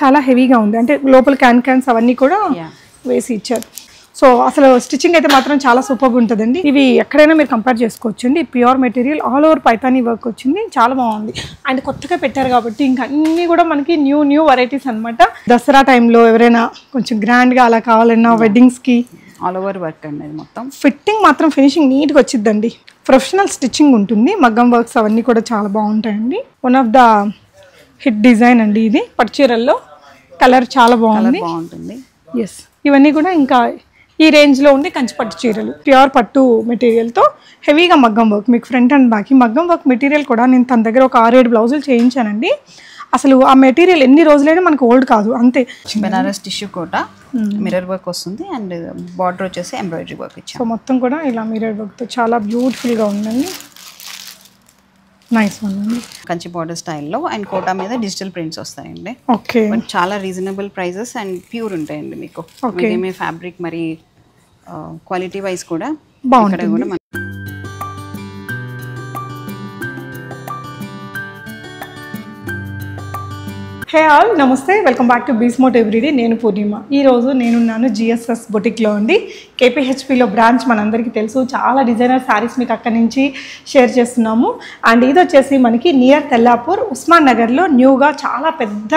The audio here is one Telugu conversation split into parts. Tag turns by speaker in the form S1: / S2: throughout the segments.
S1: చాలా హెవీగా ఉంది. అంటే లోపల క్యాన్ క్యాన్స్ అవన్నీ కూడా. వేసి ఇచ్చారు. సో అసలు స్టిచ్చింగ్ అయితే మాత్రం చాలా సూపర్గా ఉంటుందండి. ఇవి ఎక్కడైనా మీరు కంపేర్ చేసుకోవచ్చు అండి pure material all over Paithani work వచ్చింది. చాలా బాగుంది. అండ్ కొత్తగా పెట్టారు కాబట్టి ఇంకా అన్నీ కూడా మనకి న్యూ న్యూ వెరైటీస్ అన్నమాట. దసరా టైంలో ఎవరైనా కొంచెం గ్రాండ్గా అలా కావాలన్నా వెడ్డింగ్స్కి
S2: ఆల్ ఓవర్ వర్క్ అండి మొత్తం.
S1: ఫిట్టింగ్ మాత్రం ఫినిషింగ్ నీట్గా వచ్చిద్దండి. ప్రొఫెషనల్ స్టిచ్చింగ్ ఉంటుంది. మగ్గం వర్క్స్ అవన్నీ కూడా చాలా బాగుంటాయండి. One of the hit design అండి ఇది. పట్టు చీరల్లో కలర్ చాలా బాగుంది.
S2: బాగుంటుంది.
S1: ఎస్ ఇవన్నీ కూడా ఇంకా ఈ రేంజ్లో ఉండి కంచి పట్టు చీరలు. ప్యూర్ పట్టు మెటీరియల్తో హెవీగా మగ్గం వర్క్ మీకు ఫ్రంట్ అండ్ బ్యాక్ ఈ మగ్గం వర్క్ మెటీరియల్ కూడా నేను తన దగ్గర ఒక ఆరేడు బ్లౌజులు చేయించానండి. అసలు ఆ మెటీరియల్ ఎన్ని రోజులైనా మనకు ఓల్డ్ కాదు. అంతే.
S2: Banaras tissue Kota mirror work వస్తుంది అండ్ బార్డర్ వచ్చేసి ఎంబ్రాయిడరీ వర్క్ ఇచ్చాం
S1: సో మొత్తం కూడా ఇలా మిర్రర్ వర్క్తో చాలా బ్యూటిఫుల్గా ఉందండి. నైస్
S2: కంచి బార్డర్ స్టైల్లో అండ్ కోటా మీద డిజిటల్ ప్రింట్స్ వస్తాయండి.
S1: ఓకే
S2: బట్ చాలా రీజనబుల్ ప్రైజెస్ అండ్ ప్యూర్ ఉంటాయండి మీకు. ఫ్యాబ్రిక్ మరి క్వాలిటీ వైజ్ కూడా
S1: బాగుంటుంది. Hey all namaste welcome back to బీస్మోట్ everyday నేను పూర్ణిమ. ఈ రోజు నేనున్నాను జిఎస్ఎస్ బొటిక్లో అండి కేపీహెచ్పిలో బ్రాంచ్ మనందరికీ తెలుసు. చాలా డిజైనర్ శారీస్ మీకు అక్కడి నుంచి షేర్ చేస్తున్నాము. అండ్ ఇది వచ్చేసి మనకి నియర్ తెల్లాపూర్ ఉస్మాన్ నగర్లో న్యూగా చాలా పెద్ద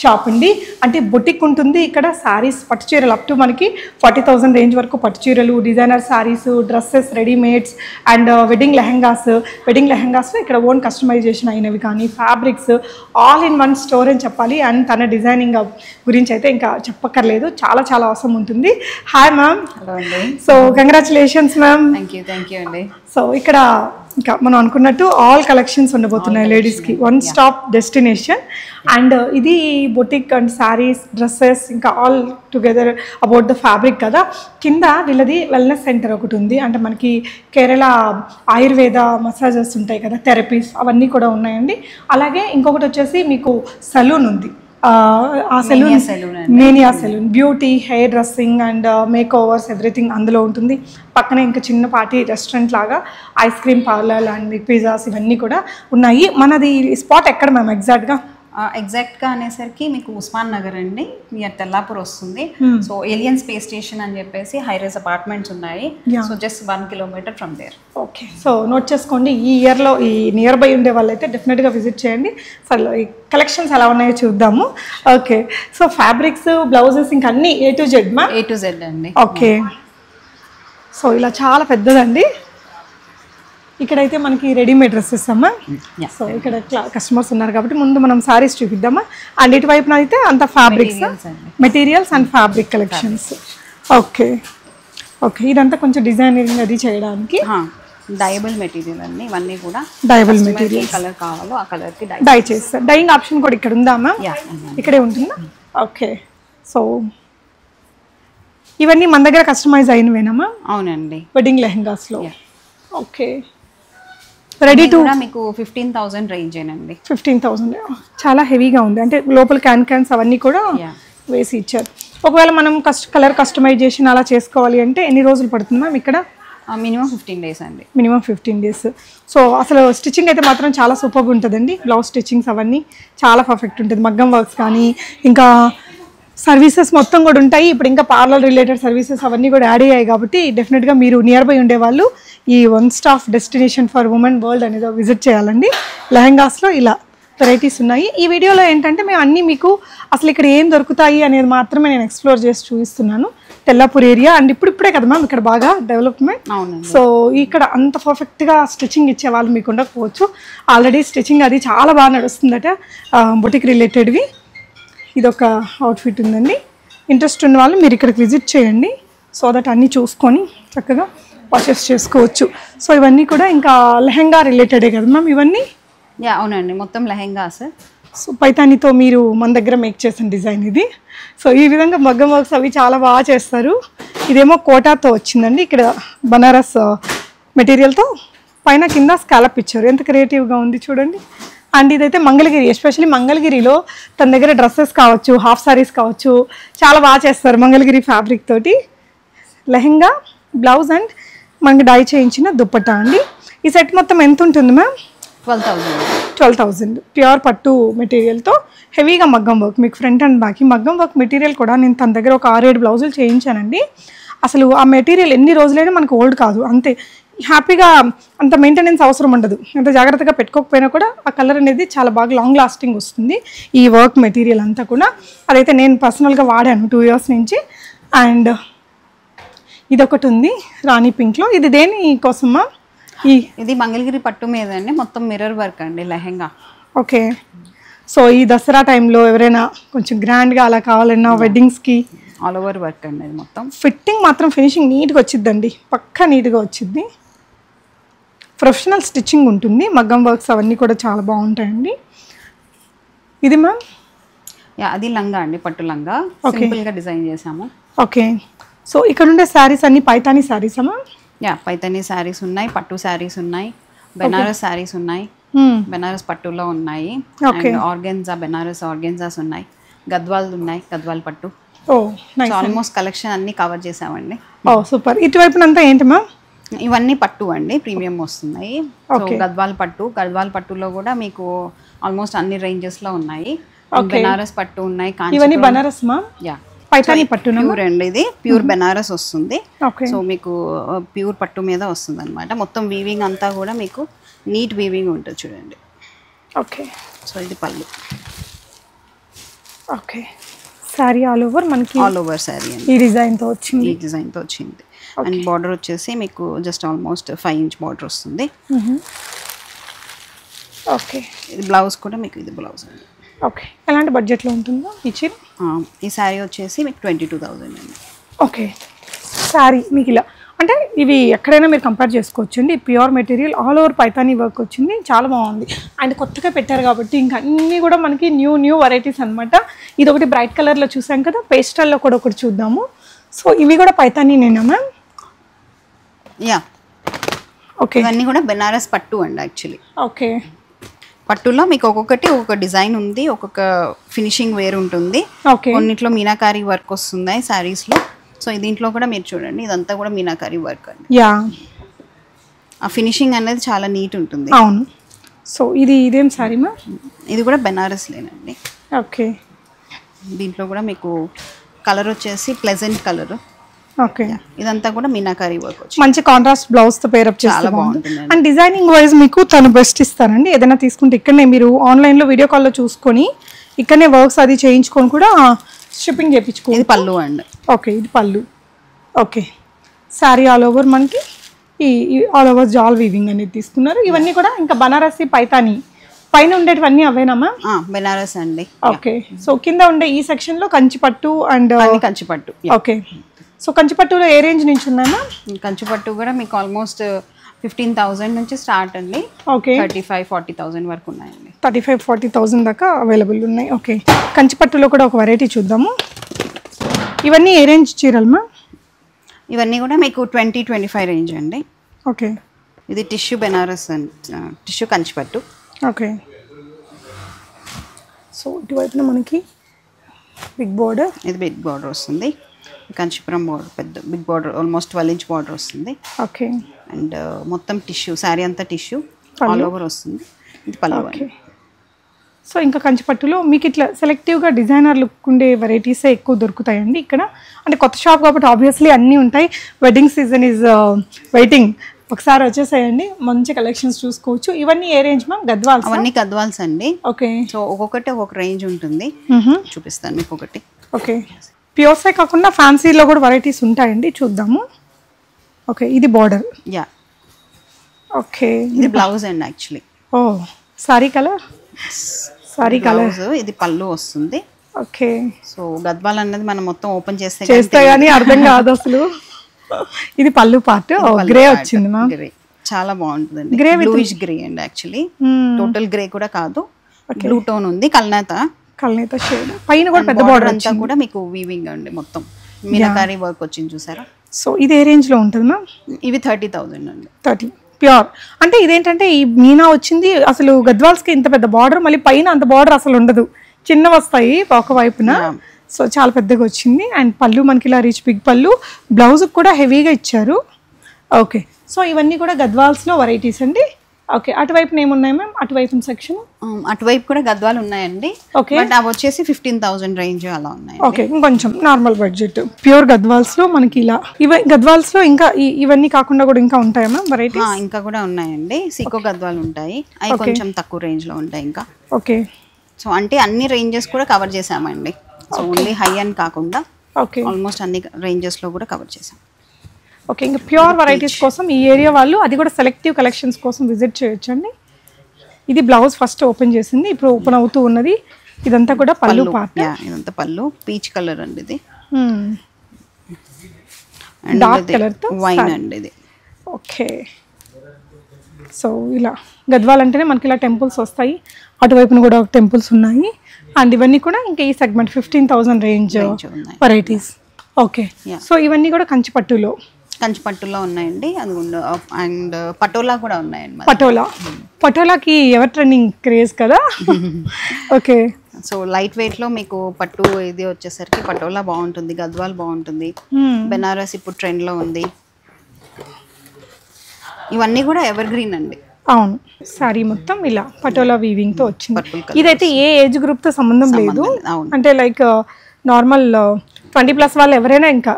S1: షాప్ అండి అంటే బొటిక్ ఉంటుంది. ఇక్కడ శారీస్ పట్టు చీరలు అప్ టు మనకి ఫార్టీ థౌసండ్ రేంజ్ వరకు పట్టు చీరలు designer sarees dresses readymades and wedding lehengas wedding lehengas ఇక్కడ ఓన్ కస్టమైజేషన్ అయినవి కానీ fabrics all in one store అని చెప్పాలి. అండ్ తన డిజైనింగ్ గురించి అయితే ఇంకా చెప్పక్కర్లేదు. చాలా చాలా అవసరం ఉంటుంది. హాయ్ మ్యామ్
S2: హలో అండి.
S1: So congratulations ma'am
S2: thank you thank you అండి.
S1: సో ఇక్కడ ఇంకా మనం అనుకున్నట్టు ఆల్ కలెక్షన్స్ ఉండబోతున్నాయి లేడీస్కి వన్ స్టాప్ డెస్టినేషన్ అండ్ ఇది బొటిక్ అండ్ శారీస్ డ్రెస్సెస్ ఇంకా all together about the fabric కదా. కింద వీళ్ళది వెల్నెస్ సెంటర్ ఒకటి ఉంది. అంటే మనకి కేరళ ఆయుర్వేద మసాజెస్ ఉంటాయి కదా థెరపీస్ అవన్నీ కూడా ఉన్నాయండి. అలాగే ఇంకొకటి వచ్చేసి మీకు సలూన్ ఉంది. ఆ, salon mania salon. Beauty hair dressing and makeovers everything అందులో ఉంటుంది. పక్కనే ఇంకా చిన్న పార్టీ రెస్టారెంట్ లాగా ice cream parlour and pizzas ఇవన్నీ కూడా ఉన్నాయి. మనది స్పాట్ ఎక్కడ మ్యామ్ ఎగ్జాక్ట్గా?
S2: ఎగ్జాక్ట్గా అనేసరికి మీకు ఉస్మాన్ నగర్ అండి నియర్ తెల్లాపూర్ వస్తుంది. సో ఏలియన్ స్పేస్ స్టేషన్ అని చెప్పేసి హైరేస్ అపార్ట్మెంట్స్ ఉన్నాయి. So just one kilometre from there
S1: okay so note చేసుకోండి ఈ ఇయర్లో ఈ నియర్ బై ఉండే వాళ్ళైతే డెఫినెట్గా విజిట్ చేయండి. ఈ కలెక్షన్స్ ఎలా ఉన్నాయో చూద్దాము. ఓకే సో ఫ్యాబ్రిక్స్ బ్లౌజెస్ ఇంకా అన్నీ ఏ టు జెడ్ మా?
S2: ఏ టు జెడ్ అండి.
S1: ఓకే సో ఇలా చాలా పెద్దదండి. ఇక్కడైతే మనకి రెడీమేడ్ డ్రెస్సెస్ అమ్మా. సో ఇక్కడ కస్టమర్స్ ఉన్నారు కాబట్టి ముందు మనం సారీస్ చూపిద్దామా. అండ్ ఇటువైపున అయితే అంత fabrics. Materials and. Fabric collections okay okay ఇదంతా కొంచెం డిజైనింగ్ అది చేయడానికి.
S2: డయబుల్ మెటీరియల్ అండి. ఇవన్నీ కూడా
S1: డైబుల్ మెటీరియల్
S2: కలర్ కావాలో ఆ కలర్కి డై
S1: చేస్తారు. డైయింగ్ ఆప్షన్ కూడా ఇక్కడ ఉందా మ్యామ్ ఇక్కడే ఉంటుందా? ఓకే సో ఇవన్నీ మన దగ్గర కస్టమైజ్ అయినవేనమ్మా
S2: అవునండి.
S1: వెడ్డింగ్ లెహంగాస్లో. ఓకే రెడీ టు
S2: మీకు ఫిఫ్టీన్ థౌసండ్ రేంజ్ ఏనండి.
S1: ఫిఫ్టీన్ థౌసండ్ చాలా హెవీగా ఉంది. అంటే లోపల క్యాన్ క్యాన్స్ అవన్నీ కూడా. వేసి ఇచ్చారు. ఒకవేళ మనం కస్ట్ కలర్ కస్టమైజేషన్ అలా చేసుకోవాలి అంటే ఎన్ని రోజులు పడుతుంది మ్యామ్ ఇక్కడ?
S2: మినిమం ఫిఫ్టీన్ డేస్ అండి.
S1: మినిమం ఫిఫ్టీన్ డేస్ సో అసలు స్టిచ్చింగ్ అయితే మాత్రం చాలా సూపర్గా ఉంటుందండి. బ్లౌజ్ స్టిచ్చింగ్స్ అవన్నీ చాలా పర్ఫెక్ట్ ఉంటుంది. మగ్గం వర్క్స్ కానీ ఇంకా సర్వీసెస్ మొత్తం కూడా ఉంటాయి. ఇప్పుడు ఇంకా పార్లర్ రిలేటెడ్ సర్వీసెస్ అవన్నీ కూడా యాడ్ అయ్యాయి కాబట్టి డెఫినెట్గా మీరు నియర్ బై ఉండేవాళ్ళు ఈ one stop destination for women world అనేది విజిట్ చేయాలండి. లెహంగాస్లో ఇలా వెరైటీస్ ఉన్నాయి. ఈ వీడియోలో ఏంటంటే మేము అన్నీ మీకు అసలు ఇక్కడ ఏం దొరుకుతాయి అనేది మాత్రమే నేను ఎక్స్ప్లోర్ చేసి చూపిస్తున్నాను. తెల్లాపూర్ ఏరియా అండ్ ఇప్పుడు ఇప్పుడే కదా మ్యామ్ ఇక్కడ బాగా డెవలప్మెంట్ సో ఇక్కడ అంత పర్ఫెక్ట్గా స్టిచ్చింగ్ ఇచ్చే వాళ్ళు మీకు ఉండకపోవచ్చు. ఆల్రెడీ స్టిచ్చింగ్ అది చాలా బాగా నడుస్తుందట. బొటిక్ రిలేటెడ్వి ఇదొక అవుట్ఫిట్ ఉందండి. ఇంట్రెస్ట్ ఉన్న వాళ్ళు మీరు ఇక్కడికి విజిట్ చేయండి. సో దట్ అన్నీ చూసుకొని చక్కగా పర్చేస్ చేసుకోవచ్చు. సో ఇవన్నీ కూడా ఇంకా లెహంగా రిలేటెడే కదా మ్యామ్ ఇవన్నీ?
S2: యా అవునండి. మొత్తం లెహెంగాస్
S1: సో పైతానితో మీరు మన దగ్గర మేక్ చేసిన డిజైన్ ఇది. సో ఈ విధంగా మగ్గం వర్క్స్ అవి చాలా బాగా చేస్తారు. ఇదేమో కోటాతో వచ్చిందండి. ఇక్కడ బనారస్ మెటీరియల్తో పైన కింద స్కాలప్ ఇచ్చారు. ఎంత క్రియేటివ్గా ఉంది చూడండి. అండ్ ఇదైతే మంగళగిరి ఎస్పెషల్లీ మంగళగిరిలో తన దగ్గర డ్రెస్సెస్ కావచ్చు హాఫ్ సారీస్ కావచ్చు చాలా బాగా చేస్తారు మంగళగిరి ఫ్యాబ్రిక్ తోటి. లెహెంగా బ్లౌజ్ అండ్ మనకి డై చేయించిన దుప్పట్టా అండి. ఈ సెట్ మొత్తం ఎంత ఉంటుంది ma'am?
S2: Twelve thousand.
S1: Twelve thousand pure పట్టు మెటీరియల్తో హెవీగా మగ్గం వర్క్ మీకు ఫ్రంట్ అండ్ బ్యాక్ ఈ మగ్గం వర్క్ మెటీరియల్ కూడా నేను తన దగ్గర ఒక ఆరేడు బ్లౌజులు చేయించానండి. అసలు ఆ మెటీరియల్ ఎన్ని రోజులైనా మనకు ఓల్డ్ కాదు అంతే. హ్యాపీగా అంత మెయింటెనెన్స్ అవసరం ఉండదు. అంత జాగ్రత్తగా పెట్టుకోకపోయినా కూడా ఆ కలర్ అనేది చాలా బాగా లాంగ్ లాస్టింగ్ వస్తుంది ఈ వర్క్ మెటీరియల్ అంతా కూడా. అదైతే నేను పర్సనల్గా వాడాను టూ ఇయర్స్ నుంచి. అండ్ ఇదొకటి ఉంది రాణి పింక్లో. ఇది దేని కోసమా ఈ
S2: ఇది మంగళగిరి పట్టు మీద అండి మొత్తం మిర్రర్ వర్క్ అండి లెహెంగా.
S1: ఓకే. సో ఈ దసరా టైంలో ఎవరైనా కొంచెం గ్రాండ్గా అలా కావాలన్నా వెడ్డింగ్స్కి
S2: ఆల్ ఓవర్ వర్క్ అండి ఇది మొత్తం.
S1: ఫిట్టింగ్ మాత్రం ఫినిషింగ్ నీట్గా వచ్చిద్దండి పక్కా నీట్గా వచ్చిద్ది. ప్రొఫెషనల్ స్టిచ్చింగ్ ఉంటుంది మగ్గం వర్క్స్ అవన్నీ కూడా చాలా బాగుంటాయండి. ఇది మ్యామ్?
S2: యా అది లంగా అండి పట్టు లంగా. సింపుల్గా డిజైన్ చేసాము
S1: ఓకే. సో ఇక్కడ ఉండే శారీస్ అన్ని పైతానీ శారీసా మ్యామ్
S2: యా పైతని శారీస్ ఉన్నాయి పట్టు శారీస్ ఉన్నాయి బెనారస్ శారీస్ ఉన్నాయి బెనారస్ పట్టులో ఉన్నాయి ఆర్గెన్జా బెనారస్ ఆర్గెన్జాస్ ఉన్నాయి గద్వాల్ ఉన్నాయి గద్వాల్ పట్టు. ఆల్మోస్ట్ కలెక్షన్ అన్ని కవర్ చేసామండి.
S1: ఓ సూపర్ ఇటువైపునంతా ఏంటి మ్యామ్
S2: ఇవన్నీ పట్టు అండి ప్రీమియం వస్తున్నాయి. గద్వాల్ పట్టు గద్వాల్ పట్టులో కూడా మీకు ఆల్మోస్ట్ అన్ని ranges లో ఉన్నాయి. బెనారస్ పట్టు ఉన్నాయి
S1: ఇవన్నీ బనారస్ మ్యామ్
S2: యా
S1: పైతానీ పట్టునా?
S2: ప్యూర్ అండి ఇది. ప్యూర్ బెనారస్ వస్తుంది. సో మీకు ప్యూర్ పట్టు మీద వస్తుంది అనమాట మొత్తం వీవింగ్ అంతా కూడా మీకు నీట్ వీవింగ్ ఉంటుంది చూడండి.
S1: ఓకే.
S2: సో ఇది పళ్ళు.
S1: ఓకే. శారీ ఆల్ ఓవర్ మనకి
S2: ఆల్ ఓవర్ శారీ అండి.
S1: ఈ డిజైన్తో వచ్చింది.
S2: ఈ డిజైన్తో వచ్చింది. అండ్ బార్డర్ వచ్చేసి మీకు just almost five inch border వస్తుంది.
S1: ఓకే.
S2: ఇది బ్లౌజ్ కూడా మీకు ఇది బ్లౌజ్ అండి.
S1: ఓకే. ఎలాంటి బడ్జెట్లో ఉంటుందో ఈ చీర?
S2: ఈ శారీ వచ్చేసి మీకు ట్వంటీ టూ థౌజండ్ అండి.
S1: ఓకే. శారీ మీకు ఇలా. అంటే ఇవి ఎక్కడైనా మీరు కంపేర్ చేసుకోవచ్చు అండి pure material all over Paithani work వచ్చింది. చాలా బాగుంది. అండ్ కొత్తగా పెట్టారు కాబట్టి ఇంకా అన్నీ కూడా మనకి న్యూ న్యూ వెరైటీస్ అనమాట ఇది ఒకటి బ్రైట్ కలర్లో చూసాం కదా. పేస్టల్లో కూడా ఒకటి చూద్దాము. సో ఇవి కూడా పైతానీనేనా మ్యామ్?
S2: యా.
S1: ఓకే.
S2: ఇవన్నీ కూడా బెనారస్ పట్టు అండి యాక్చువల్లీ
S1: ఓకే.
S2: పట్టులో మీకు ఒక్కొక్కటి ఒక్కొక్క డిజైన్ ఉంది ఒక్కొక్క ఫినిషింగ్ వేరు ఉంటుంది. కొన్నిట్లో మీనాకారి వర్క్ వస్తున్నాయి శారీస్లో. సో దీంట్లో కూడా మీరు చూడండి ఇదంతా కూడా మీనాకారి వర్క్ అండి.
S1: యా.
S2: ఆ ఫినిషింగ్ అనేది చాలా నీట్ ఉంటుంది.
S1: అవును. సో ఇది ఇదేం శారీ మ్యామ్
S2: ఇది కూడా బెనారస్ లేనండి
S1: ఓకే.
S2: దీంట్లో కూడా మీకు కలర్ వచ్చేసి ప్లెజెంట్ కలర్.
S1: ఓకే.
S2: ఇదంతా కూడా మీనాకారి వర్క్
S1: మంచి కాంట్రాస్ట్ బ్లౌజ్తో పేరప్
S2: చాలా
S1: బాగుంటుంది. అండ్ డిజైనింగ్ వైజ్ మీకు తను బెస్ట్ ఇస్తారండి. ఏదైనా తీసుకుంటే ఇక్కడనే మీరు ఆన్లైన్లో వీడియో కాల్లో చూసుకొని ఇక్కడనే వర్క్స్ అది చేయించుకొని కూడా షిప్పింగ్ చేయించుకో
S2: ఇది పళ్ళు అండి.
S1: ఓకే ఇది పళ్ళు. ఓకే. శారీ ఆల్ ఓవర్ మనకి. ఈ ఆల్ ఓవర్ జాల్ వీవింగ్ అనేది తీసుకున్నారు. ఇవన్నీ కూడా ఇంకా బనారసి పైతాని. పైన ఉండేటివన్నీ అవేనా మ్యామ్?
S2: ఆ, బెనారస్ అండి.
S1: ఓకే. సో కింద ఉండే ఈ సెక్షన్లో కంచిపట్టు అండ్
S2: అన్ని కంచిపట్టు
S1: ఓకే. సో కంచిపట్టులో ఏ రేంజ్ నుంచి మ్యామ్
S2: కంచిపట్టు కూడా మీకు ఆల్మోస్ట్ ఫిఫ్టీన్ థౌజండ్ నుంచి స్టార్ట్ అండి.
S1: Okay
S2: thirty five forty thousand వరకు ఉన్నాయండి.
S1: థర్టీ ఫైవ్ ఫార్టీ థౌజండ్ దాకా అవైలబుల్ ఉన్నాయి. ఓకే కంచిపట్టులో కూడా ఒక వెరైటీ చూద్దాము. ఇవన్నీ ఏ రేంజ్ చీరలు మా
S2: ఇవన్నీ కూడా మీకు ట్వంటీ ట్వంటీ ఫైవ్ రేంజ్ అండి.
S1: ఓకే
S2: ఇది టిష్యూ బెనారస్ టిష్యూ కంచిపట్టు
S1: ఓకే సో ఇటువైపున మనకి బిగ్ బోర్డర్
S2: ఇది బిగ్ బార్డర్ వస్తుంది. కంచిపురం బార్డర్ పెద్ద big border almost twelve inch border వస్తుంది.
S1: ఓకే.
S2: అండ్ మొత్తం టిష్యూ శారీ అంతా టిష్యూ ఆల్ ఓవర్ వస్తుంది. ఇది
S1: ఓకే. సో ఇంకా కంచిపట్టులో మీకు ఇట్లా సెలెక్టివ్గా డిజైనర్ లుక్ ఉండే వెరైటీసే ఎక్కువ దొరుకుతాయండి ఇక్కడ? అంటే కొత్త షాప్ కాబట్టి ఆబ్వియస్లీ అన్నీ ఉంటాయి. వెడ్డింగ్ సీజన్ ఈజ్ వెయిటింగ్ ఒకసారి వచ్చేసాయండి. మంచి కలెక్షన్స్ చూసుకోవచ్చు. ఇవన్నీ ఏ రేంజ్ మ్యామ్ గద్వాల్
S2: అవన్నీ కద్వాల్స్ అండి.
S1: ఓకే.
S2: సో ఒక్కొక్కటి ఒక్కొక్క రేంజ్ ఉంటుంది. చూపిస్తాను మీకు ఒకటి
S1: ఓకే. ప్యూర్సే కాకుండా ఫ్యాన్సీలో కూడా వెరైటీస్ ఉంటాయండి చూద్దాము. ఓకే ఇది బార్డర్
S2: యా
S1: ఓకే
S2: ఇది బ్లౌజ్ అండి actually
S1: oh sorry colour sorry colour
S2: ఇది పళ్ళు వస్తుంది.
S1: ఓకే.
S2: సో గద్వాల్ అన్నది మనం మొత్తం ఓపెన్ చేస్తే
S1: చేస్తే కానీ అర్థం కాదు అసలు. ఇది పళ్ళు పార్ట్ గ్రే వచ్చింది మ్యామ్
S2: గ్రే చాలా బాగుంటుందండి.
S1: Grey
S2: బ్లూయిష్ గ్రే అండి యాక్చువల్లీ టోటల్ గ్రే కూడా కాదు. బ్లూ టోన్ ఉంది. కల్నేత.
S1: కల్నేత షేడ్ పైన కూడా పెద్ద
S2: బార్డర్ అంతా కూడా మీకు వీవింగ్ అండి మొత్తం. మీనకారి వర్క్ వచ్చింది చూసారా?
S1: సో ఇది ఏ రేంజ్లో ఉంటుంది మ్యామ్
S2: ఇవి థర్టీ థౌజండ్ అండి.
S1: థర్టీ. ప్యూర్ అంటే ఇదేంటంటే ఈ మీనా వచ్చింది అసలు గద్వాల్స్కి ఇంత పెద్ద బార్డర్ మళ్ళీ పైన అంత బార్డర్ అసలు ఉండదు. చిన్న వస్తాయి ఒక వైపున. సో చాలా పెద్దగా వచ్చింది. అండ్ పళ్ళు మనకి ఇలా రీచ్ బిగ్ పళ్ళు. బ్లౌజ్ కూడా హెవీగా ఇచ్చారు. ఓకే సో ఇవన్నీ కూడా గద్వాల్స్లో వెరైటీస్ అండి. ఓకే అటువైపున ఏమున్నాయి మ్యామ్ అటువైపు సెక్షన్
S2: అటువైపు కూడా గద్వాలు ఉన్నాయండి.
S1: ఓకే
S2: బట్ అవి వచ్చేసి ఫిఫ్టీన్ థౌసండ్ రేంజ్ అలా ఉన్నాయి
S1: ఓకే ఇంకొంచెం నార్మల్ బడ్జెట్ ప్యూర్ గద్వాల్స్లో మనకి ఇలా ఇవ గద్వాల్స్లో ఇంకా ఇవన్నీ కాకుండా కూడా ఇంకా ఉంటాయా మ్యామ్ వెరైటీ
S2: ఇంకా కూడా ఉన్నాయండి. సీకో గద్వాలు ఉంటాయి. అవి కొంచెం తక్కువ రేంజ్లో ఉంటాయి ఇంకా.
S1: ఓకే
S2: సో అంటే అన్ని రేంజెస్ కూడా కవర్ చేసామండి సో ఓన్లీ హై అండ్ కాకుండా
S1: ఓకే
S2: ఆల్మోస్ట్ అన్ని రేంజెస్లో కూడా కవర్ చేసాం
S1: ఓకే ఇంకా ప్యూర్ వెరైటీస్ కోసం ఈ ఏరియా వాళ్ళు అది కూడా సెలెక్టివ్ కలెక్షన్స్ కోసం విజిట్ చేయొచ్చండి. ఇది బ్లౌజ్ ఫస్ట్ ఓపెన్ చేసింది ఇప్పుడు ఓపెన్ అవుతూ ఉన్నది. ఇదంతా కూడా పళ్ళు పార్ట్
S2: ఇదంతా పళ్ళు. పీచ్ కలర్ అండి ఇది.
S1: Dark colour తో
S2: వైన్ అండి ఇది.
S1: ఓకే సో ఇలా. గద్వాల్ అంటేనే మనకి ఇలా టెంపుల్స్ వస్తాయి. అటువైపున కూడా టెంపుల్స్ ఉన్నాయి. అండ్ ఇవన్నీ కూడా ఇంకా ఈ segment fifteen thousand range. Varieties okay. So ఇవన్నీ కూడా కంచిపట్టులో.
S2: కంచి పట్టులో ఉన్నాయండి. అది అండ్ పటోలా కూడా ఉన్నాయండి
S1: పటోలా. పటోలాకి ఎవర్ ట్రెండింగ్ క్రేజ్ కదా? ఓకే.
S2: సో లైట్ వెయిట్లో మీకు పట్టు ఇది వచ్చేసరికి పటోలా బాగుంటుంది గద్వాల్ బాగుంటుంది. బెనారస్ ఇప్పుడు ట్రెండ్లో ఉంది. ఇవన్నీ కూడా ఎవర్ గ్రీన్ అండి.
S1: అవును. సారీ మొత్తం ఇలా పటోలా వీవింగ్తో వచ్చింది. ఇదైతే ఏ ఏజ్ గ్రూప్తో సంబంధం లేదు. అంటే లైక్ నార్మల్ ట్వంటీ ప్లస్ వాళ్ళు ఎవరైనా ఇంకా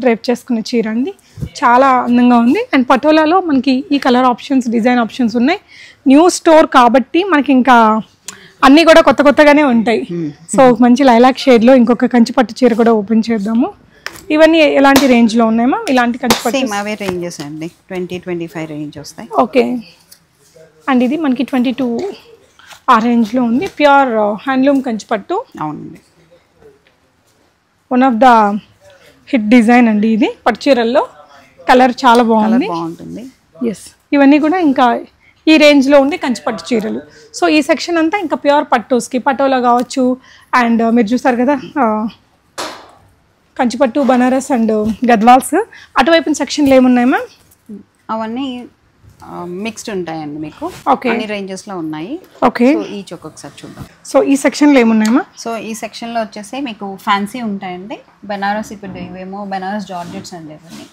S1: డ్రైప్ చేసుకునే చీర అండి. చాలా అందంగా ఉంది. అండ్ పటోలాలో మనకి ఈ కలర్ ఆప్షన్స్ డిజైన్ ఆప్షన్స్ ఉన్నాయి. న్యూ స్టోర్ కాబట్టి మనకి ఇంకా అన్నీ కూడా కొత్త కొత్తగానే ఉంటాయి. సో మంచి లైలాక్ షేడ్లో ఇంకొక కంచి పట్టు చీర కూడా ఓపెన్ చేద్దాము. ఇవన్నీ ఎలాంటి రేంజ్లో ఉన్నాయమ్మా ఇలాంటి కంచి పట్టు
S2: అవే రేంజెస్ అండి. ట్వంటీ ట్వంటీ ఫైవ్ రేంజ్ వస్తాయి.
S1: ఓకే. అండ్ ఇది మనకి ట్వంటీ టూ ఆ రేంజ్లో ఉంది. ప్యూర్ హ్యాండ్లూమ్ కంచిపట్టు
S2: అవునండి.
S1: One of the hit design అండి ఇది. పట్టు చీరల్లో కలర్ చాలా బాగుంది.
S2: బాగుంటుంది.
S1: ఎస్ ఇవన్నీ కూడా ఇంకా ఈ రేంజ్లో ఉండే కంచిపట్టు చీరలు. సో ఈ సెక్షన్ అంతా ఇంకా ప్యూర్ పట్టుస్కి పటోలా కావచ్చు అండ్ మీరు చూసారు కదా కంచిపట్టు బనారస్ అండ్ గద్వాల్స్. అటువైపు సెక్షన్లు ఏమున్నాయి మ్యామ్
S2: అవన్నీ మిక్స్డ్ ఉంటాయండి మీకు. అన్ని రేంజెస్లో ఉన్నాయి
S1: ఓకే
S2: ఈచ్ ఒక్కొక్కసారి చూద్దాం.
S1: సో ఈ సెక్షన్లో ఏమున్నాయి మ్యామ్
S2: సో ఈ సెక్షన్లో వచ్చేసి మీకు ఫ్యాన్సీ ఉంటాయండి. బెనారస్ ఇప్పుడు ఇవేమో బెనారస్ జార్జెట్స్ అండి ఇవన్నీ.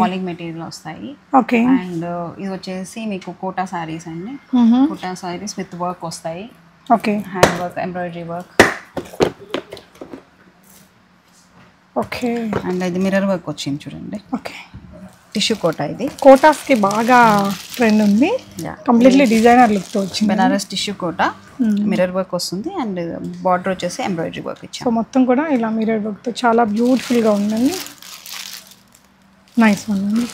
S2: ఫాలింగ్ మెటీరియల్ వస్తాయి.
S1: ఓకే
S2: అండ్ ఇది వచ్చేసి మీకు కోటా సారీస్ అండి. కోటా సారీస్ విత్ వర్క్ వస్తాయి.
S1: Okay
S2: hand work embroidery work
S1: okay
S2: and ఇది మిర్రర్ వర్క్ వచ్చింది చూడండి.
S1: ఓకే
S2: టిష్యూ కోటా ఇది.
S1: కోటాస్కి బాగా ట్రెండ్ ఉంది. కంప్లీట్లీ డిజైనర్ లుక్తో వచ్చింది.
S2: Banaras tissue Kota. Mirror work వస్తుంది అండ్ బార్డర్ వచ్చేసి ఎంబ్రాయిడరీ వర్క్
S1: సో
S2: ఇచ్చాం
S1: మొత్తం కూడా ఇలా మిర్రర్ వర్క్తో చాలా బ్యూటిఫుల్గా ఉందండి. నైస్ ఉందండి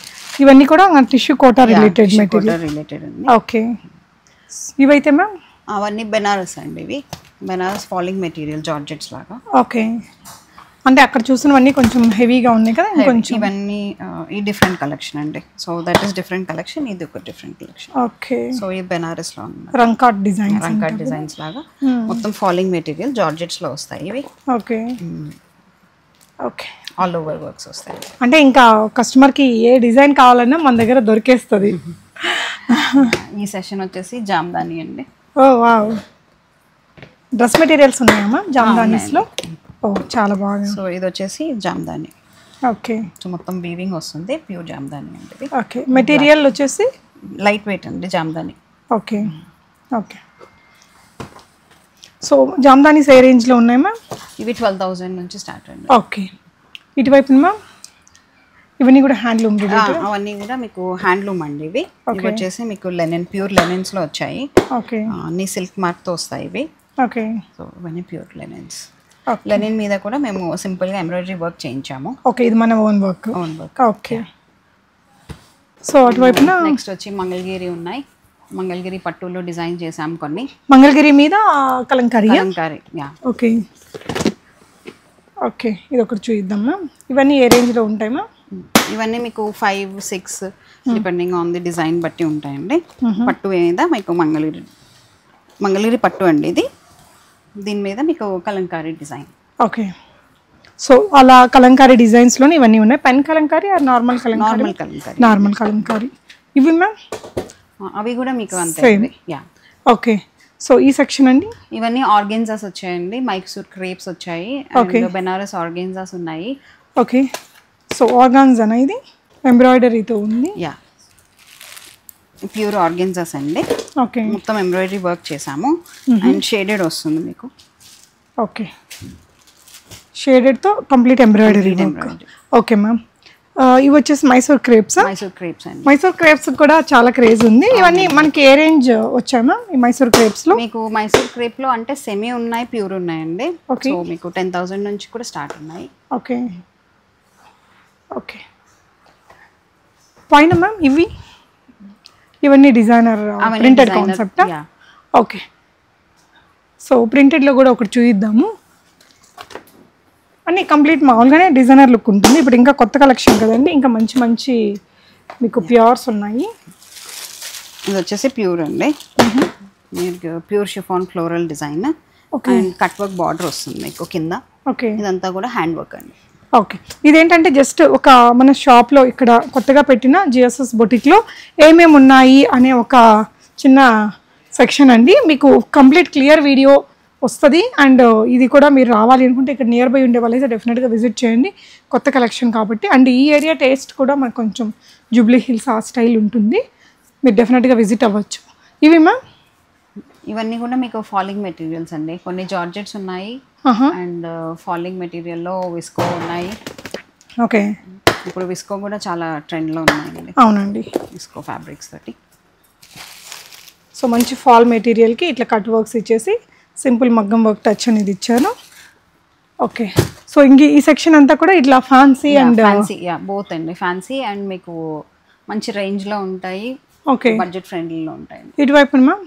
S1: ఇవన్నీ కూడా tissue Kota related material
S2: related అండి
S1: ఓకే ఇవైతే మ్యామ్
S2: అవన్నీ బెనారస్ అండి ఇవి. బెనారస్ ఫాలింగ్ మెటీరియల్ జార్జెట్స్ లాగా.
S1: ఓకే అంటే అక్కడ చూసినవన్నీ కొంచెం హెవీగా ఉన్నాయి కదా ఇంకొంచెం.
S2: ఇవన్నీ ఈ డిఫరెంట్ కలెక్షన్ అండి. So that is different collection ఇది ఒక డిఫరెంట్ కలెక్షన్
S1: ఓకే
S2: సో ఈ బెనారస్లో
S1: రంకాట్ డిజైన్స్
S2: రంకాట్ డిజైన్స్ లాగా. మొత్తం ఫాలింగ్ మెటీరియల్ జార్జెట్స్లో వస్తాయి ఇవి.
S1: Okay okay
S2: all over works వస్తాయి.
S1: అంటే ఇంకా కస్టమర్కి ఏ డిజైన్ కావాలన్నా మన దగ్గర దొరికేస్తుంది.
S2: ఈ సెషన్ వచ్చేసి జామ్దాని అండి.
S1: ఓ వావ్ డ్రెస్ మెటీరియల్స్ ఉన్నాయమ్మా జామ్దానీస్లో? ఓ చాలా బాగా.
S2: సో ఇది వచ్చేసి జామ్దాని.
S1: ఓకే.
S2: సో మొత్తం వీవింగ్ వస్తుంది. ప్యూర్ జామ్దాని అండి
S1: ఓకే. మెటీరియల్ వచ్చేసి?
S2: లైట్ వెయిట్ అండి Jamdani.
S1: Okay. Okay. So Jamdanis ఏ రేంజ్లో ఉన్నాయి మ్యామ్?
S2: ఇవి ట్వెల్వ్ థౌజండ్ నుంచి స్టార్ట్ అండి.
S1: ఓకే. ఇటువైపు మ్యామ్? ఇవన్నీ కూడా హ్యాండ్లూమ్
S2: అవన్నీ కూడా మీకు హ్యాండ్లూమ్ అండి ఇవి. ఇవి వచ్చేసి మీకు లెనిన్ ప్యూర్ లెనిన్స్లో వచ్చాయి.
S1: ఓకే.
S2: అన్ని సిల్క్ మార్క్తో వస్తాయి ఇవి.
S1: ఓకే.
S2: సో ఇవన్నీ ప్యూర్ లెనిన్స్ లెనిన్ మీద కూడా మేము సింపుల్గా ఎంబ్రాయిడరీ వర్క్ చేయించాము.
S1: ఓకే ఇది మన own work
S2: own work
S1: okay so అటువైపున
S2: next వచ్చి మంగళగిరి ఉన్నాయి. మంగళగిరి పట్టులో డిజైన్ చేసాం కొన్ని.
S1: మంగళగిరి మీద Kalamkari
S2: Kalamkari yeah
S1: okay okay ఇది ఒకటి చూద్దాం మ్యామ్ ఇవన్నీ ఏ రేంజ్లో ఉంటాయి మ్యామ్
S2: ఇవన్నీ మీకు five six depending on the design బట్టి ఉంటాయండి. పట్టు మీద మీకు మంగళగిరి మంగళగిరి పట్టు అండి ఇది. దీని మీద మీకు కలంకారీ డిజైన్.
S1: ఓకే. సో అలా కలంకారీ డిజైన్స్లోనే ఇవన్నీ ఉన్నాయి. Pen Kalamkari or normal Kalamkari
S2: normal Kalamkari?
S1: Normal Kalamkari. ఇవి మ్యామ్?
S2: అవి కూడా మీకు అంతే. యా.
S1: ఓకే. సో ఈ సెక్షన్ అండి?
S2: ఇవన్నీ ఆర్గెన్జాస్ వచ్చాయండి. మైక్సూర్ క్రేప్స్ వచ్చాయి. అండ్ బెనారస్ ఆర్గెన్జాస్ ఉన్నాయి.
S1: ఓకే. సో ఆర్గాన్స్ అన ఇది? ఎంబ్రాయిడరీతో ఉంది.
S2: యా. ప్యూర్ ఆర్గెన్జాస్ అండి.
S1: ఓకే.
S2: మొత్తం ఎంబ్రాయిడరీ వర్క్ చేసాము. అండ్ షేడెడ్ వస్తుంది మీకు.
S1: ఓకే. షేడెడ్తో కంప్లీట్ ఎంబ్రాయిడరీ. Okay ma'am. ఇవి వచ్చేసి మైసూర్ క్రేప్స్
S2: మైసూర్ క్రేప్స్ అండి.
S1: మైసూర్ క్రేప్స్ కూడా చాలా క్రేజ్ ఉంది. ఇవన్నీ మనకి ఏ రేంజ్ వచ్చామా ఈ మైసూర్ క్రేప్స్లో?
S2: మీకు మైసూర్ క్రేప్లో అంటే సెమీ ఉన్నాయి ప్యూర్ ఉన్నాయండి. సో మీకు టెన్ థౌసండ్ నుంచి కూడా స్టార్ట్ ఉన్నాయి.
S1: ఓకే. ఓకే. పైన మ్యామ్ ఇవి? ఇవన్నీ డిజైనర్ ప్రింటెడ్ కాన్సెప్టా. ఓకే సో ప్రింటెడ్లో కూడా ఒకటి చూయిద్దాము. అన్నీ కంప్లీట్ మామూలుగానే డిజైనర్ లుక్ ఉంటుంది. ఇప్పుడు ఇంకా కొత్త కలెక్షన్ కదండి. ఇంకా మంచి మంచి మీకు ప్యూర్స్ ఉన్నాయి.
S2: ఇది వచ్చేసి ప్యూర్ అండి. మీకు pure chiffon floral design. And cut work border వస్తుంది మీకు కింద.
S1: ఓకే
S2: ఇదంతా కూడా హ్యాండ్ వర్క్ అండి.
S1: ఓకే. ఇదేంటంటే జస్ట్ ఒక మన షాప్లో ఇక్కడ కొత్తగా పెట్టిన జిఎస్ఎస్ బొటిక్లో ఏమేమి ఉన్నాయి అనే ఒక చిన్న సెక్షన్ అండి. మీకు కంప్లీట్ క్లియర్ వీడియో వస్తుంది. అండ్ ఇది కూడా మీరు రావాలి అనుకుంటే ఇక్కడ నియర్ బై ఉండే వాళ్ళైతే డెఫినెట్గా విజిట్ చేయండి. కొత్త కలెక్షన్ కాబట్టి. అండ్ ఈ ఏరియా టేస్ట్ కూడా మనకు కొంచెం జూబ్లీ హిల్స్ ఆ స్టైల్ ఉంటుంది. మీరు డెఫినెట్గా విజిట్ అవ్వచ్చు. ఇవి మ్యామ్
S2: ఇవన్నీ కూడా మీకు ఫాలింగ్ మెటీరియల్స్ అండి. కొన్ని జార్జెట్స్ ఉన్నాయి. అండ్ ఫాలింగ్ మెటీరియల్లో విస్కో ఉన్నాయి.
S1: ఓకే.
S2: ఇప్పుడు విస్కో కూడా చాలా ట్రెండ్లో ఉన్నాయండి.
S1: అవునండి.
S2: విస్కో ఫ్యాబ్రిక్స్ తోటి.
S1: సో మంచి ఫాల్ మెటీరియల్కి ఇట్లా కట్ వర్క్స్ ఇచ్చేసి సింపుల్ మగ్గం వర్క్ టచ్ అనేది ఇచ్చాను. ఓకే. సో ఇంక ఈ సెక్షన్ అంతా కూడా ఇట్లా fancy and
S2: fancy yeah both అండి. ఫ్యాన్సీ అండ్ మీకు మంచి రేంజ్లో ఉంటాయి.
S1: ఓకే
S2: బడ్జెట్ ఫ్రెండ్లీలో ఉంటాయి
S1: ఇటువైపు మ్యామ్?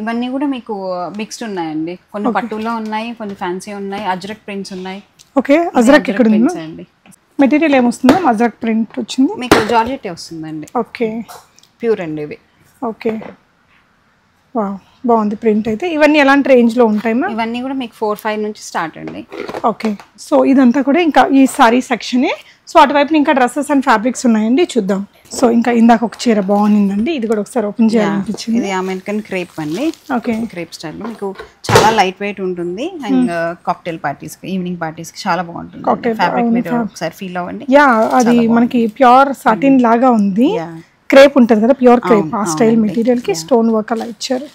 S2: ఇవన్నీ కూడా మీకు మిక్స్డ్ ఉన్నాయండి. కొన్ని పట్టులో ఉన్నాయి కొన్ని ఫ్యాన్సీ ఉన్నాయి అజ్రక్ ప్రింట్స్ ఉన్నాయి.
S1: ఓకే అజ్రక్ ఇక్కడ ఉంది
S2: ప్రింట్స్ అండి.
S1: మెటీరియల్ ఏమొస్తుందో? అజ్రక్ ప్రింట్ వచ్చింది.
S2: మీకు జార్జెట్ వస్తుందండి.
S1: ఓకే
S2: ప్యూర్ అండి ఇవి.
S1: ఓకే వా బాగుంది ప్రింట్ అయితే. ఇవన్నీ ఎలాంటి రేంజ్లో ఉంటాయి మ్యామ్
S2: ఇవన్నీ కూడా మీకు ఫోర్ ఫైవ్ నుంచి స్టార్ట్ అండి.
S1: ఓకే సో ఇదంతా కూడా ఇంకా ఈ సారీ సెక్షనే సో అటువైపు ఇంకా డ్రెస్సెస్ అండ్ ఫ్యాబ్రిక్స్ ఉన్నాయండి చూద్దాం. సో ఇంకా ఇందాక ఒక చీర బాగుందండి ఇది కూడా ఒకసారి ఓపెన్ చేయాలనిపించింది.
S2: ఇది అమెరికన్ క్రేప్ అండి.
S1: ఓకే
S2: క్రేప్ స్టైల్లో మీకు చాలా లైట్ వెయిట్ ఉంటుంది అండ్ కాక్టైల్ పార్టీస్ ఈవినింగ్ పార్టీస్కి చాలా బాగుంటుంది.
S1: Cocktail,
S2: ఫ్యాబ్రిక్ మీరు ఒకసారి ఫీల్ అవ్వండి.
S1: యా అది మనకి ప్యూర్ సాటిన్ లాగా ఉంది. క్రేప్ ఉంటుంది కదా ప్యూర్ క్రేప్ ఆ స్టైల్ మెటీరియల్కి స్టోన్ వర్క్ అలా ఇచ్చారు.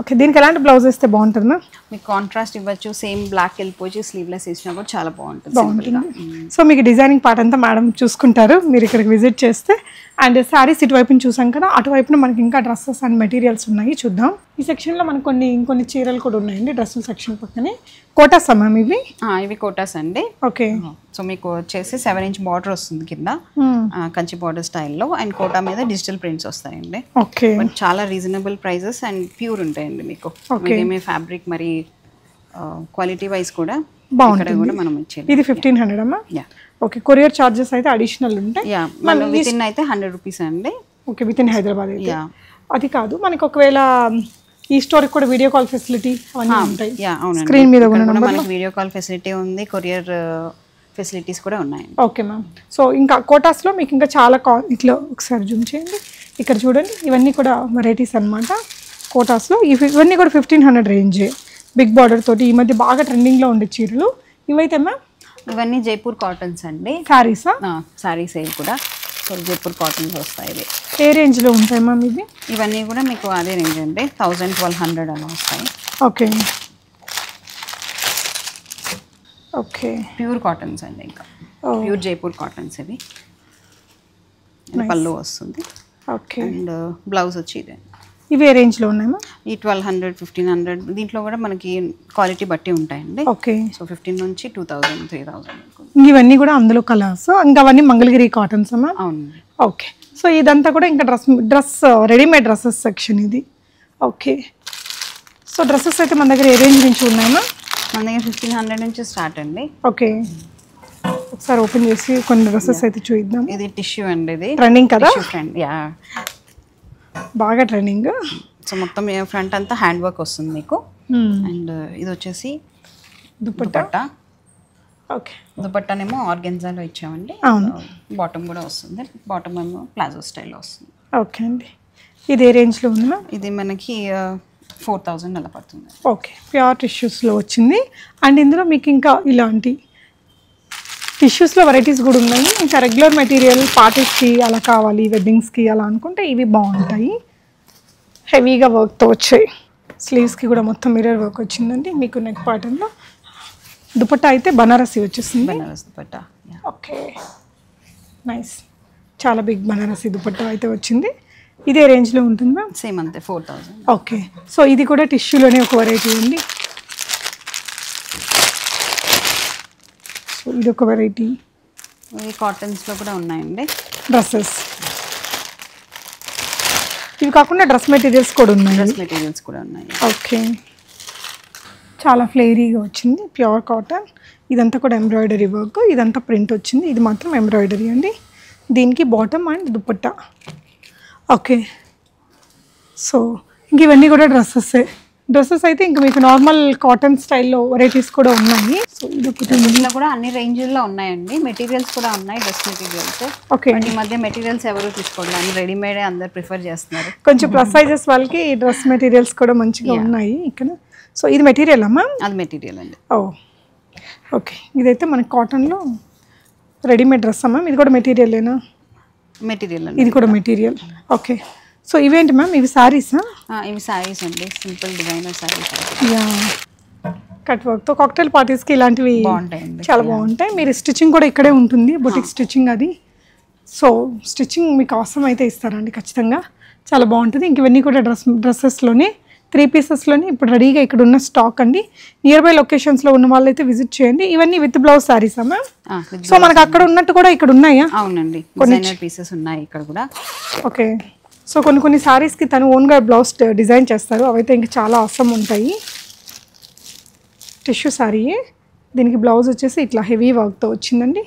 S1: ఓకే దీనికి ఎలాంటి బ్లౌజ్ వేస్తే బాగుంటుంది
S2: మీకు కాంట్రాస్ట్ ఇవ్వచ్చు సేమ్ బ్లాక్ వెళ్ళిపోయి స్లీవ్లెస్ ఇచ్చినా కూడా చాలా బాగుంటుంది గా.
S1: సో మీకు డిజైనింగ్ పార్ట్ అంతా మేడం చూసుకుంటారు. మీరు ఇక్కడికి విజిట్ చేస్తే. అండ్ శారీస్ ఇటువైపున చూసాం కదా అటువైపున మనకి ఇంకా డ్రెస్సెస్ అండ్ మెటీరియల్స్ ఉన్నాయి. చూద్దాం. ఈ సెక్షన్లో మనకు కొన్ని ఇంకొన్ని చీరలు కూడా ఉన్నాయండి డ్రెస్సుల సెక్షన్ పక్కనే. కోటాస్ మ్యామ్ ఇవి
S2: ఇవి కోటాస్ అండి.
S1: ఓకే.
S2: సో మీకు వచ్చేసి సెవెన్ ఇంచ్ బార్డర్ వస్తుంది కింద. Kanchi border style and Kota మీద డిజిటల్ ప్రింట్స్ వస్తాయండి.
S1: ఓకే.
S2: చాలా రీజనబుల్ ప్రైజెస్ అండ్ ప్యూర్ ఉంటాయండి మీకు. మీకేమే ఫ్యాబ్రిక్ మరి క్వాలిటీ వైజ్ కూడా ఇక్కడ కూడా మనం ఇచ్చేది
S1: ఇది ఫిఫ్టీన్ హండ్రెడ్ అమ్మా?
S2: Yeah
S1: okay. కొరియర్ చార్జెస్ అయితే అడిషనల్ ఉంటాయి.
S2: మన విత్ ఇన్ అయితే హండ్రెడ్ రూపీస్ అండి.
S1: Okay with in Hyderabad
S2: yeah
S1: అది కాదు మనకి ఒకవేళ ఈ స్టోర్కి కూడా వీడియో కాల్ ఫెసిలిటీ అవన్నీ ఉంటాయి. స్క్రీన్ మీద
S2: మనకి వీడియో కాల్ ఫెసిలిటీ ఉంది కొరియర్ ఫెసిలిటీస్ కూడా ఉన్నాయండి.
S1: Okay ma'am. సో ఇంకా కోటాస్లో మీకు ఇంకా చాలా కా ఇట్లా ఒకసారి జూమ్ చేయండి. ఇక్కడ చూడండి ఇవన్నీ కూడా వెరైటీస్ అన్నమాట. కోటాస్లో ఇవి ఇవన్నీ కూడా ఫిఫ్టీన్ హండ్రెడ్ రేంజే. బిగ్ బార్డర్ తోటి ఈ మధ్య బాగా ట్రెండింగ్లో ఉండే చీరలు. ఇవైతే మ్యామ్?
S2: ఇవన్నీ జైపూర్ కాటన్స్ అండి.
S1: శారీసా
S2: సారీస్ ఏవి కూడా. సో జైపూర్ కాటన్స్ వస్తాయి ఇవి.
S1: ఏ రేంజ్లో ఉంటాయి మ్యామ్ ఇవి?
S2: ఇవన్నీ కూడా మీకు అదే రేంజ్ అండి. థౌజండ్ ట్వెల్వ్ హండ్రెడ్ అలా వస్తాయి.
S1: ఓకే. ఓకే.
S2: ప్యూర్ కాటన్స్ అండి ఇంకా. ప్యూర్ జైపూర్ కాటన్స్ ఇవి. పళ్ళు వస్తుంది.
S1: ఓకే.
S2: అండ్ బ్లౌజ్ వచ్చి ఇదే.
S1: ఇవి ఏ రేంజ్లో ఉన్నాయి
S2: ఈ ట్వెల్వ్ హండ్రెడ్ ఫిఫ్టీన్ హండ్రెడ్ దీంట్లో కూడా మనకి క్వాలిటీ బట్టి ఉంటాయండి.
S1: ఓకే
S2: సో ఫిఫ్టీన్ నుంచి టూ థౌజండ్ త్రీ థౌజండ్
S1: ఇవన్నీ కూడా అందులో కలర్స్ ఇంకా అవన్నీ మంగళగిరి కాటన్స్ మ్యామ్?
S2: అవునండి.
S1: ఓకే సో ఇదంతా కూడా ఇంకా dress dress readymade dresses section ఇది. ఓకే సో డ్రెస్సెస్ అయితే మన దగ్గర ఏ రేంజ్ నుంచి ఉన్నాయమ్మా
S2: మన దగ్గర ఫిఫ్టీన్ హండ్రెడ్ నుంచి స్టార్ట్ అండి.
S1: ఓకే ఒకసారి ఓపెన్ చేసి కొన్ని డ్రెస్సెస్ అయితే చూద్దాం
S2: ఇది టిష్యూ అండి ఇది.
S1: ట్రెండింగ్ కదా?
S2: యా
S1: బాగా ట్రెండింగ్.
S2: సో మొత్తం ఫ్రంట్ అంతా హ్యాండ్ వర్క్ వస్తుంది మీకు. అండ్ ఇది వచ్చేసి
S1: దుప్పట్టా
S2: దుపట్టా.
S1: ఓకే.
S2: దుపట్టానేమో ఆర్గెన్జాలో ఇచ్చామండి.
S1: అవును.
S2: బాటమ్ కూడా వస్తుంది. బాటమ్ ఏమో ప్లాజో స్టైల్లో వస్తుంది.
S1: ఓకే అండి. ఇది ఏ రేంజ్లో ఉంది
S2: ఇది మనకి ఫోర్ థౌజండ్ అలా పడుతుంది.
S1: ఓకే. ప్యూర్ టిష్యూస్లో వచ్చింది. అండ్ ఇందులో మీకు ఇంకా ఇలాంటి టిష్యూస్లో వెరైటీస్ కూడా ఉన్నాయి. ఇంకా రెగ్యులర్ మెటీరియల్ పార్టీస్కి అలా కావాలి వెడ్డింగ్స్కి అలా అనుకుంటే ఇవి బాగుంటాయి. హెవీగా వర్క్తో వచ్చాయి. స్లీవ్స్కి కూడా మొత్తం మిర్రర్ వర్క్ వచ్చిందండి. మీకు నెక్ పార్టన్లో దుపట్టా అయితే బనారసి వచ్చేసింది.
S2: బనారస్ దుపట్టా
S1: ఓకే. నైస్ చాలా బిగ్ బనారసి దుపట్టా అయితే వచ్చింది. ఇదే రేంజ్లో ఉంటుంది మ్యామ్?
S2: సేమ్ అంతే ఫోర్ థౌజండ్
S1: ఓకే. సో ఇది కూడా టిష్యూలోనే ఒక వెరైటీ ఉంది. ఇది ఒక వెరైటీ
S2: ఇవి కాటన్స్లో కూడా ఉన్నాయండి.
S1: డ్రెస్సెస్ ఇవి కాకుండా డ్రెస్ మెటీరియల్స్ కూడా ఉన్నాయి.
S2: డ్రెస్ మెటీరియల్స్ కూడా ఉన్నాయి.
S1: ఓకే చాలా ఫ్లేరీగా వచ్చింది ప్యూర్ కాటన్ ఇదంతా కూడా ఎంబ్రాయిడరీ వర్క్ ఇదంతా ప్రింట్ వచ్చింది. ఇది మాత్రం ఎంబ్రాయిడరీ అండి. దీనికి bottom and dupatta okay so ఇంక ఇవన్నీ కూడా డ్రెస్సెస్ డ్రెస్సెస్ అయితే ఇంకా మీకు నార్మల్ కాటన్ స్టైల్లో వెరైటీస్ కూడా ఉన్నాయి. సో ఇది ఒకటి.
S2: ఇందులో కూడా అన్ని రేంజ్ల్లో ఉన్నాయండి. మెటీరియల్స్ కూడా ఉన్నాయి డ్రెస్ మెటీరియల్స్.
S1: ఓకే.
S2: ఈ మధ్య మెటీరియల్స్ ఎవరు తీసుకోవట్లేదు. అన్ని రెడీమేడే అందరు ప్రిఫర్ చేస్తున్నారు.
S1: కొంచెం ప్లస్ సైజెస్ వాళ్ళకి డ్రెస్ మెటీరియల్స్ కూడా మంచిగా ఉన్నాయి ఇక్కడ. సో ఇది మెటీరియల్ అమ్మా?
S2: అది మెటీరియల్ అండి.
S1: ఓ. ఓకే. ఇదైతే మనకి కాటన్లో రెడీమేడ్ డ్రెస్ అమ్మా. ఇది కూడా మెటీరియలేనా?
S2: మెటీరియల్
S1: ఇది కూడా మెటీరియల్. ఓకే. సో ఇవేంటి మ్యామ్ ఇవి శారీసా
S2: ఆ, ఇవి శారీస్ అండి. Simple designer saris
S1: yeah. Cut వర్క్తో కాక్టైల్ పార్టీస్కి ఇలాంటివి
S2: బాగుంటాయండి.
S1: చాలా బాగుంటాయి. మీరు స్టిచ్చింగ్ కూడా ఇక్కడే ఉంటుంది. బొటిక్ స్టిచ్చింగ్ అది. సో స్టిచ్చింగ్ మీకు అవసరం అయితే ఇస్తారండి ఖచ్చితంగా. చాలా బాగుంటుంది. ఇంక ఇవన్నీ కూడా డ్రెస్ డ్రెస్సెస్లోనే త్రీ పీసెస్లోనే ఇప్పుడు రెడీగా ఇక్కడ ఉన్న స్టాక్ అండి. నియర్ బై లొకేషన్స్లో ఉన్న వాళ్ళైతే విజిట్ చేయండి. ఇవన్నీ విత్ బ్లౌజ్
S2: ఆ, with
S1: సో మనకు అక్కడ ఉన్నట్టు కూడా ఇక్కడ ఉన్నాయా
S2: అవునండి డిజైనర్ పీసెస్ ఉన్నాయి ఇక్కడ కూడా.
S1: ఓకే సో కొన్ని కొన్ని శారీస్కి తను ఓన్గా బ్లౌజ్ డిజైన్ చేస్తారు. అవైతే ఇంకా చాలా అవసరం ఉంటాయి. టిష్యూ శారీ దీనికి బ్లౌజ్ వచ్చేసి ఇట్లా హెవీ వర్క్తో వచ్చిందండి.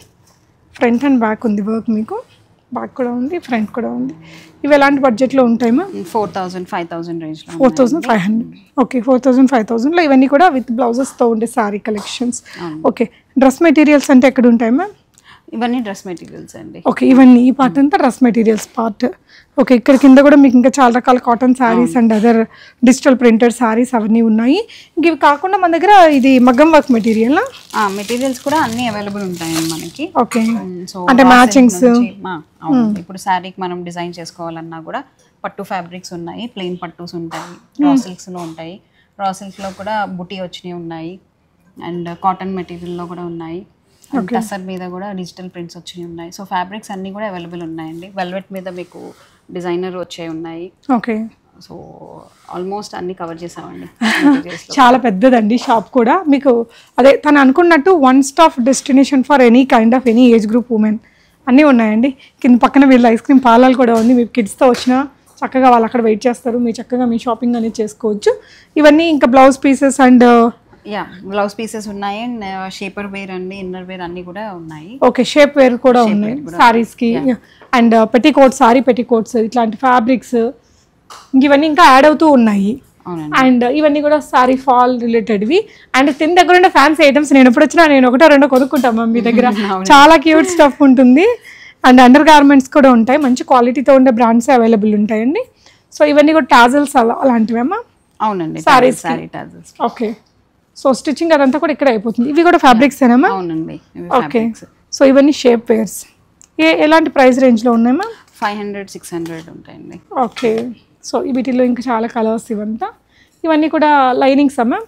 S1: ఫ్రంట్ అండ్ బ్యాక్ ఉంది వర్క్ మీకు. బ్యాక్ కూడా ఉంది ఫ్రంట్ కూడా ఉంది. ఇవి ఎలాంటి బడ్జెట్లో ఉంటాయమ్మా?
S2: ఫోర్ థౌజండ్ ఫైవ్ థౌజండ్ రేంజ్లో
S1: four thousand five hundred. Okay four thousand five థౌజండ్లో ఇవన్నీ కూడా విత్ బ్లౌజెస్తో ఉండే sari collections. Okay dress materials అంటే ఎక్కడ ఉంటాయి మ్యామ్
S2: ఇవన్నీ డ్రెస్ మెటీరియల్స్ అండి.
S1: ఓకే ఇవన్నీ ఈ పార్ట్ అంతా డ్రెస్ మెటీరియల్స్ పార్ట్ ఓకే ఇక్కడ కింద కూడా మీకు ఇంకా చాలా రకాల cotton saris and other digital printed saris అవన్నీ ఉన్నాయి. ఇంక ఇవి కాకుండా మన దగ్గర ఇది మగ్గం వర్క్ మెటీరియల్
S2: మెటీరియల్స్ కూడా అన్ని అవైలబుల్ ఉంటాయండి మనకి.
S1: ఓకే.
S2: సో
S1: అంటే మ్యాచింగ్స్
S2: అవును. ఇప్పుడు శారీకి మనం డిజైన్ చేసుకోవాలన్నా కూడా పట్టు ఫ్యాబ్రిక్స్ ఉన్నాయి ప్లెయిన్ పట్టుస్ ఉంటాయి రా సిల్క్స్లో ఉంటాయి. రా సిల్క్లో కూడా బుటీ వచ్చినవి ఉన్నాయి. అండ్ కాటన్ మెటీరియల్లో కూడా ఉన్నాయి. టసర్ మీద కూడా డిజిటల్ ప్రింట్స్ వచ్చినవి ఉన్నాయి. సో ఫ్యాబ్రిక్స్ అన్నీ కూడా అవైలబుల్ ఉన్నాయండి. వెల్వెట్ మీద మీకు డిజైనర్ వచ్చే ఉన్నాయి.
S1: ఓకే.
S2: సో ఆల్మోస్ట్ అన్ని కవర్ చేసామండి.
S1: చాలా పెద్దదండి షాప్ కూడా. మీకు అదే తను అనుకున్నట్టు one stop destination for any kind of any age group women అన్నీ ఉన్నాయండి. కింద పక్కన వీళ్ళ ఐస్ క్రీమ్ పాలాలు కూడా ఉంది. మీ కిడ్స్తో వచ్చినా చక్కగా వాళ్ళు అక్కడ వెయిట్ చేస్తారు. మీ చక్కగా మీ షాపింగ్ అనేది చేసుకోవచ్చు. ఇవన్నీ ఇంకా blouse pieces and
S2: yeah blouse pieces ఉన్నాయి అండ్ షేపర్ వేర్ అండి ఇన్నర్ వేర్ అన్ని కూడా ఉన్నాయి.
S1: ఓకే షేప్ వేర్ కూడా ఉన్నాయి. సారీస్కి and petticoats sari petticoats ఇట్లాంటి ఫ్యాబ్రిక్స్ ఇవన్నీ ఇంకా యాడ్ అవుతూ ఉన్నాయి. అండ్ ఇవన్నీ కూడా సారీ ఫాల్ రిలేటెడ్వి అండ్ తిన దగ్గర ఉండే ఫ్యాన్సీ ఐటమ్స్ నేను ఎప్పుడు వచ్చినా నేను ఒకటో రెండో కొనుక్కుంటాం మీ దగ్గర. చాలా క్యూట్ స్టఫ్ ఉంటుంది. అండ్ అండర్ గార్మెంట్స్ కూడా ఉంటాయి. మంచి క్వాలిటీతో ఉండే బ్రాండ్స్ అవైలబుల్ ఉంటాయండి. సో ఇవన్నీ కూడా టాజల్స్ అలా అలాంటివేమా
S2: అవునండి
S1: కి.
S2: Sari tassels
S1: okay so stitching అదంతా కూడా ఇక్కడ అయిపోతుంది. ఇవి కూడా ఫ్యాబ్రిక్స్ ఏనామా
S2: అవునండి
S1: ఓకే సో ఇవన్నీ షేప్ వేర్స్ ఏ ఎలాంటి ప్రైస్ రేంజ్లో ఉన్నాయమ్మా
S2: ఫైవ్ హండ్రెడ్ సిక్స్ హండ్రెడ్ ఉంటాయండి.
S1: ఓకే సో వీటిలో ఇంకా చాలా కలర్స్ ఇవంతా. ఇవన్నీ కూడా లైనింగ్స్ అమ్మా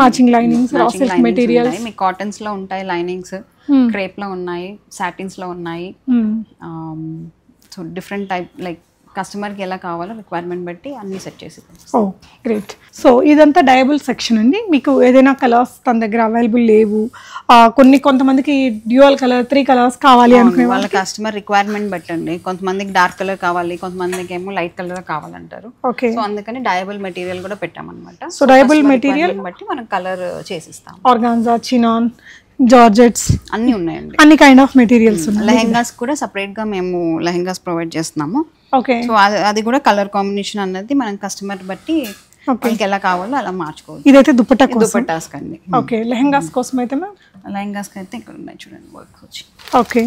S1: మ్యాచింగ్ లైనింగ్స్ సిల్క్ మెటీరియల్.
S2: మీకు కాటన్స్లో ఉంటాయి లైనింగ్స్ క్రేప్లో ఉన్నాయి సాటిన్స్లో ఉన్నాయి. సో డిఫరెంట్ టైప్ లైక్ కస్టమర్కి ఎలా కావాలో రిక్వైర్మెంట్ బట్టి అన్ని సెట్ చేసి
S1: ఓ గ్రేట్. సో ఇదంతా డయబుల్ సెక్షన్ అండి. మీకు ఏదైనా కలర్స్ తన దగ్గర అవైలబుల్ లేవు. కొన్ని కొంతమందికి డ్యూయల్ కలర్ త్రీ కలర్స్ కావాలి అనుకునే
S2: వాళ్ళ కస్టమర్ రిక్వైర్మెంట్ బట్టి అండి. కొంతమందికి డార్క్ కలర్ కావాలి కొంతమందికి ఏమో లైట్ కలర్ కావాలంటారు.
S1: ఓకే.
S2: సో అందుకని డయబుల్ మెటీరియల్ కూడా పెట్టామన్నమాట.
S1: సో డయబుల్ మెటీరియల్
S2: బట్టి మనం కలర్ చేసిస్తాం.
S1: ఆర్గాన్జా చినాన్ జార్జెట్స్
S2: అన్ని ఉన్నాయండి.
S1: అన్ని కైండ్ ఆఫ్ మెటీరియల్స్ ఉన్నాయి.
S2: లెహెంగాస్ కూడా separate గా మేము లెహెంగాస్ ప్రొవైడ్ చేస్తున్నాము.
S1: ఓకే.
S2: సో అది కూడా కలర్ కాంబినేషన్ అన్నది మనం కస్టమర్ బట్టి వాళ్ళకి ఎలా కావాలో అలా మార్చుకోవచ్చు.
S1: ఇదైతే దుపట్టా కోసం?
S2: దుపట్టాస్ కండి
S1: ఓకే. లెహంగాస్ కోసం అయితే మ్యామ్?
S2: లెహంగాస్ అయితే ఇక్కడ ఉన్నాయి చూడండి వర్క్ వచ్చి.
S1: ఓకే.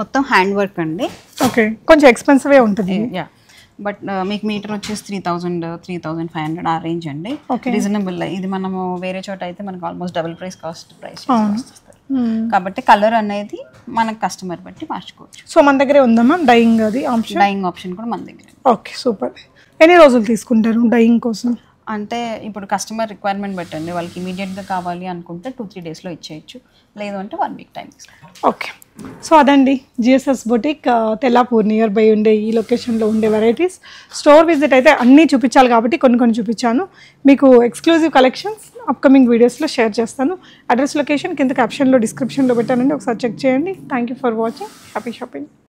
S2: మొత్తం హ్యాండ్ వర్క్ అండి.
S1: ఓకే. కొంచెం ఎక్స్పెన్సివే ఉంటుంది.
S2: యా బట్ మీకు మీటర్ వచ్చేసి three thousand three thousand five hundred ఆ రేంజ్ అండి. రీజనబుల్ ఇది మనము వేరే చోట అయితే మనకు almost double price cost price. కాబట్టి కలర్ అనేది మనకు కస్టమర్ బట్టి మార్చుకోవచ్చు.
S1: సో మన దగ్గరే ఉందా మ్యామ్ డైయింగ్ అది ఆప్షన్
S2: డైయింగ్ ఆప్షన్ కూడా మన దగ్గర.
S1: ఓకే సూపర్ ఎన్ని రోజులు తీసుకుంటారు డైయింగ్ కోసం?
S2: అంటే ఇప్పుడు కస్టమర్ రిక్వైర్మెంట్ బట్టండి. వాళ్ళకి ఇమీడియట్గా కావాలి అనుకుంటే టూ త్రీ డేస్లో ఇచ్చేయచ్చు. లేదు అంటే one week time
S1: okay so అదండి. GSS boutique Tellapur near by ఉండే ఈ లొకేషన్లో ఉండే వెరైటీస్ స్టోర్ విజిట్ అయితే అన్నీ చూపించాలి కాబట్టి కొన్ని కొన్ని చూపించాను. మీకు ఎక్స్క్లూజివ్ కలెక్షన్స్ అప్కమింగ్ వీడియోస్లో షేర్ చేస్తాను. అడ్రస్ లొకేషన్ కింద క్యాప్షన్లో డిస్క్రిప్షన్లో పెట్టానండి. ఒకసారి చెక్ చేయండి. Thank you for watching happy shopping